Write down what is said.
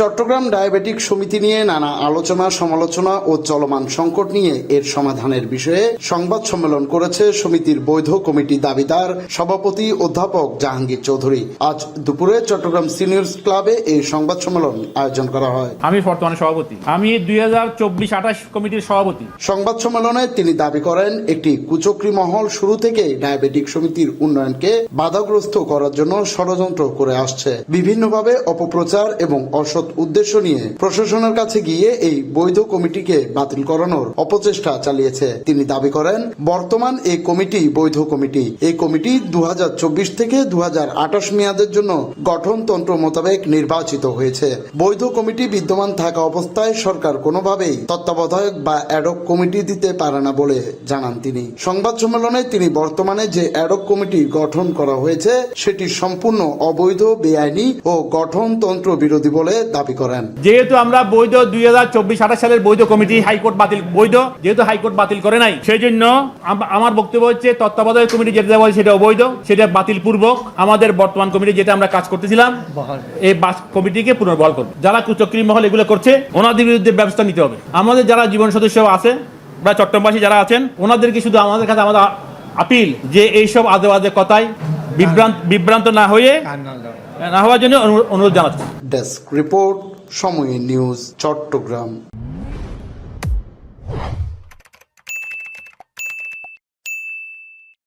Chittagong diabetic সমিতি নিয়ে নানা আলোচনা সমালোচনা ও চলমান সংকট নিয়ে এর সমাধানের বিষয়ে সংবাদ সম্মেলন করেছে সমিতির বৈধ কমিটি দাবিদার সভাপতি অধ্যাপক জাহাঙ্গীর চৌধুরী। আজ দুপুরে চট্টগ্রাম সিনিয়র্স ক্লাবে এই সংবাদ সম্মেলন আয়োজন করা হয়। আমি বর্তমানে সভাপতি। আমি দুই হাজার চব্বিশ আঠাশ কমিটির সভাপতি। সংবাদ সম্মেলনে তিনি দাবি করেন একটি কুচক্রি মহল শুরু থেকে ডায়াবেটিক সমিতির উন্নয়নকে বাধাগ্রস্ত করার জন্য ষড়যন্ত্র করে আসছে। বিভিন্নভাবে অপপ্রচার এবং অসৎ উদ্দেশ্য নিয়ে প্রশাসনের কাছে গিয়ে এই বৈধ কমিটিকে বাতিল করানোর অপচেষ্টা চালিয়েছে। তিনি দাবি করেন, বর্তমান এই কমিটি বৈধ কমিটি। এই কমিটি দু থেকে দু হাজার আঠাশ মেয়াদের জন্য গঠনতন্ত্র মোতাবেক নির্বাচিত হয়েছে। বৈধ কমিটি বিদ্যমান থাকা অবস্থায় সরকার কোনোভাবেই তত্ত্বাবধায়ক বা অ্যাডক কমিটি দিতে পারে না বলে জানান তিনি। সংবাদ সম্মেলনে তিনি বর্তমানে যে অ্যাডক কমিটি গঠন করা হয়েছে, সেটি সম্পূর্ণ অবৈধ, বেআইনি ও গঠনতন্ত্র বিরোধী বলে দাবি করেন। যেহেতু আমরা বৈধ দুই হাজার চব্বিশ আঠাশ সালের বৈধ কমিটি হাইকোর্ট বাতিল বৈধ যেহেতু হাইকোর্ট বাতিল করে নাই সেই জন্য আমার বক্তব্য হচ্ছে তত্ত্বাবধায়ক কমিটি যেটা বলে সেটা অবৈধ সেটা বাতিল পূর্বক আমাদের বর্তমান কমিটি যেটা আমরা কাজ করতেছিলাম এই বাস- কমিটিকে পুনর্বহাল করব যারা কুচক্রী মহল এগুলো করছে ওনাদের বিরুদ্ধে ব্যবস্থা নিতে হবে। আমাদের যারা জীবন সদস্য আছে বা চট্টগ্রামবাসী যারা আছেন ওনাদেরকে শুধু আমাদের কাছে আমাদের আপিল যে এইসব আজে বাজে কথায় বিভ্রান্ত বিভ্রান্ত না হয়ে না হওয়ার জন্য অনুরোধ- জানাচ্ছি। Desk report Somoy news Chattogram